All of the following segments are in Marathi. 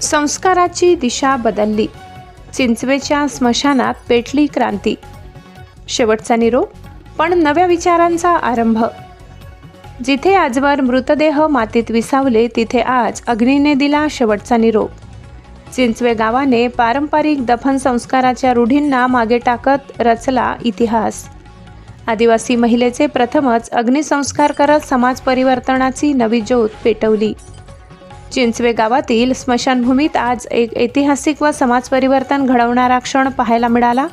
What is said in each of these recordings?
संस्काराची दिशा बदलली. चिंचवेच्या स्मशानात पेटली क्रांती. शेवटचा निरोप पण नव्या विचारांचा आरंभ. जिथे आजवर मृतदेह मातीत विसावले तिथे आज अग्नीने दिला शेवटचा निरोप. चिंचवे गावाने पारंपरिक दफन संस्काराच्या रूढींना मागे टाकत रचला इतिहास. आदिवासी महिलेचे प्रथमच अग्निसंस्कार करत समाज परिवर्तनाची नवी ज्योत पेटवली. चिंचवे गावातील स्मशानभूमीत आज एक ऐतिहासिक व समाज परिवर्तन घडवणारा क्षण पाहायला मिळाला.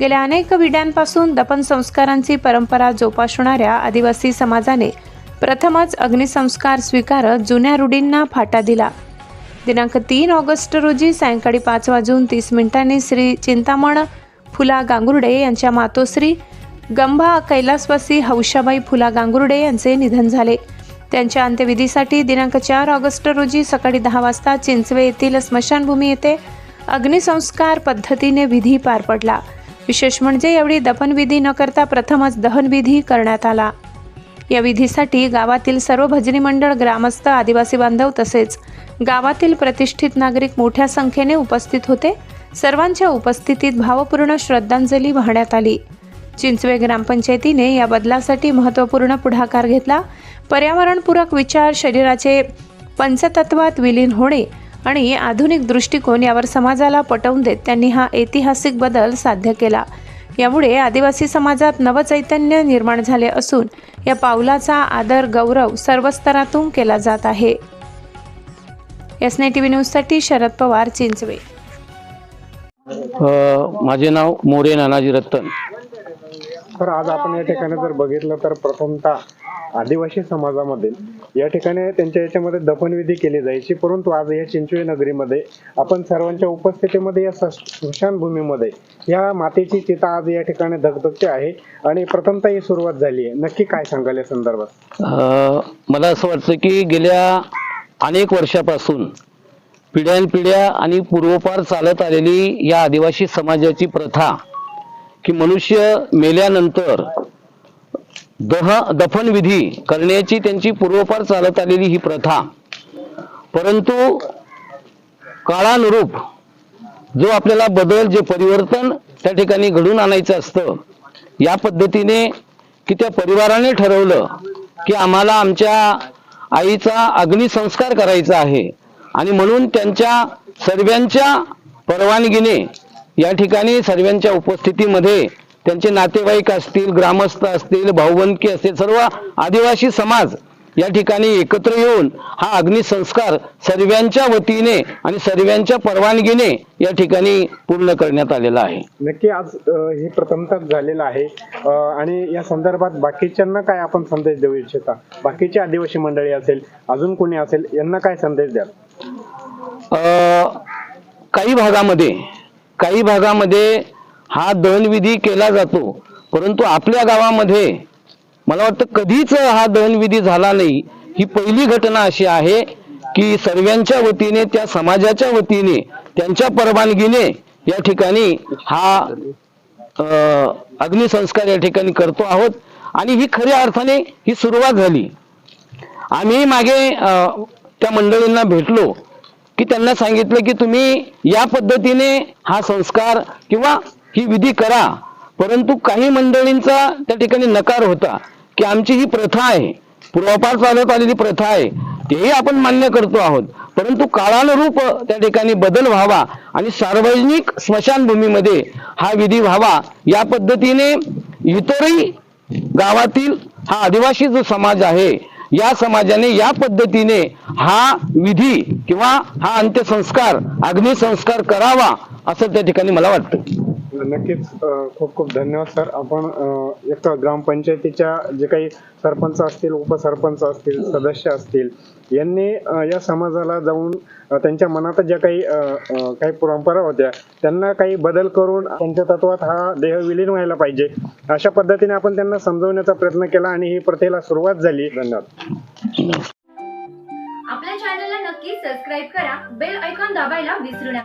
गेल्या अनेक विड्यांपासून दफन संस्कारांची परंपरा जोपासणाऱ्या आदिवासी समाजाने प्रथमच अग्निसंस्कार स्वीकारत जुन्या रूढींना फाटा दिला. दिनांक तीन ऑगस्ट रोजी सायंकाळी पाच वाजून तीस मिनिटांनी श्री चिंतामण फुला गांगुर्डे यांच्या मातोश्री गंभा कैलासवासी हौशाबाई फुला गांगुर्डे यांचे निधन झाले. त्यांच्या अंत्यविधीसाठी दिनांक चार ऑगस्ट रोजी सकाळी दहा वाजता चिंचवे येथील स्मशानभूमी येथे अग्निसंस्कार पद्धतीने विधी पार पडला. विशेष म्हणजे यावेळी दफनविधी न करता प्रथमच दहनविधी करण्यात आला. या विधीसाठी गावातील सर्व भजनी मंडळ ग्रामस्थ आदिवासी बांधव तसेच गावातील प्रतिष्ठित नागरिक मोठ्या संख्येने उपस्थित होते. सर्वांच्या उपस्थितीत भावपूर्ण श्रद्धांजली वाहण्यात आली. चिंचवे ग्रामपंचायतीने या बदलासाठी महत्त्वपूर्ण पुढाकार घेतला. पर्यावरणपूरक विचार शरीराचे पंचतत्वात विलीन होणे आणि आधुनिक दृष्टिकोन यावर समाजाला पटवून देत त्यांनी हा ऐतिहासिक बदल साध्य केला. यामुळे आदिवासी समाजात नवचैतन्य निर्माण झाले असून या पावलाचा आदर गौरव सर्व स्तरातून केला जात आहे. एस टी व्ही न्यूजसाठी शरद पवार चिंचवे. माझे नाव मोरे नानाजी रत्तन. तर आज आपण या ठिकाणी जर बघितलं तर प्रथमतः आदिवासी समाजामध्ये या ठिकाणी त्यांच्या याच्यामध्ये दफनविधी केली जायची. परंतु आज या चिंचवे नगरीमध्ये आपण सर्वांच्या उपस्थितीमध्ये या स्मशानभूमीमध्ये या मातेची चिता आज या ठिकाणी धगधगते आहे आणि प्रथमतः ही सुरुवात झाली आहे. नक्की काय सांगाल या संदर्भात? मला असं वाटतं की गेल्या अनेक वर्षापासून पिढ्यानपिढ्या आणि पूर्वपार चालत आलेली या आदिवासी समाजाची प्रथा की मनुष्य मेल्यानंतर दह दफनविधी करण्याची त्यांची पूर्वपार चालत आलेली ही प्रथा. परंतु काळानुरूप जो आपल्याला बदल जे परिवर्तन त्या ठिकाणी घडून आणायचं असतं या पद्धतीने की त्या परिवाराने ठरवलं की आम्हाला आमच्या आईचा अग्निसंस्कार करायचा आहे. आणि म्हणून त्यांच्या सर्वांच्या परवानगीने या ठिकाणी सर्वांच्या उपस्थितीमध्ये त्यांचे नातेवाईक असतील ग्रामस्थ असतील भाऊबंदकी असतील सर्व आदिवासी समाज या ठिकाणी एकत्र येऊन हा अग्निसंस्कार सर्वांच्या वतीने आणि सर्वांच्या परवानगीने या ठिकाणी पूर्ण करण्यात आलेला आहे. नक्की आज हे प्रथमतः झालेलं आहे. आणि या संदर्भात बाकीच्यांना काय आपण संदेश देऊ इच्छिता? बाकीची आदिवासी मंडळी असेल अजून कोणी असेल यांना काय संदेश द्याल? अ, काही भागामध्ये काही भागामध्ये हा दहनविधी केला जातो. परंतु आपल्या गावामध्ये मला वाटतं कधीच हा दहनविधी झाला नाही. ही पहिली घटना अशी आहे की सर्वांच्या वतीने त्या समाजाच्या वतीने त्यांच्या परवानगीने या ठिकाणी हा अग्निसंस्कार या ठिकाणी करतो आहोत. आणि ही खऱ्या अर्थाने ही सुरुवात झाली. आम्ही मागे त्या मंडळींना भेटलो. की त्यांना सांगितलं की तुम्ही या पद्धतीने हा संस्कार किंवा ही विधी करा. परंतु काही मंडळींचा त्या ठिकाणी नकार होता की आमची ही प्रथा आहे. पूर्वापार चालत आलेली प्रथा आहे. तेही आपण मान्य करतो आहोत. परंतु काळानुरूप त्या ठिकाणी बदल व्हावा आणि सार्वजनिक स्मशानभूमीमध्ये हा विधी व्हावा या पद्धतीने इतरही गावातील हा आदिवासी जो समाज आहे या समाजाने या पद्धतीने हा विधी किंवा हा अंत्यसंस्कार अग्निसंस्कार करावा असं त्या ठिकाणी मला वाटतं. नक्कीच खूप खूप धन्यवाद सर. आपण एक ग्रामपंचायतीच्या जे काही सरपंच असतील उपसरपंच असतील सदस्य असतील यांनी या समाजाला जाऊन त्यांच्या मनात ज्या काही काही परंपरा होत्या त्यांना काही बदल करून त्यांच्या तत्वात हा देह विलीन व्हायला पाहिजे. अशा पद्धतीने आपण त्यांना समजवण्याचा प्रयत्न केला आणि ही प्रथेला सुरुवात झाली. धन्यवाद. आपल्या चॅनलला नक्की सबस्क्राईब करा. बेल ऐकॉन दाबायला विसरू नका.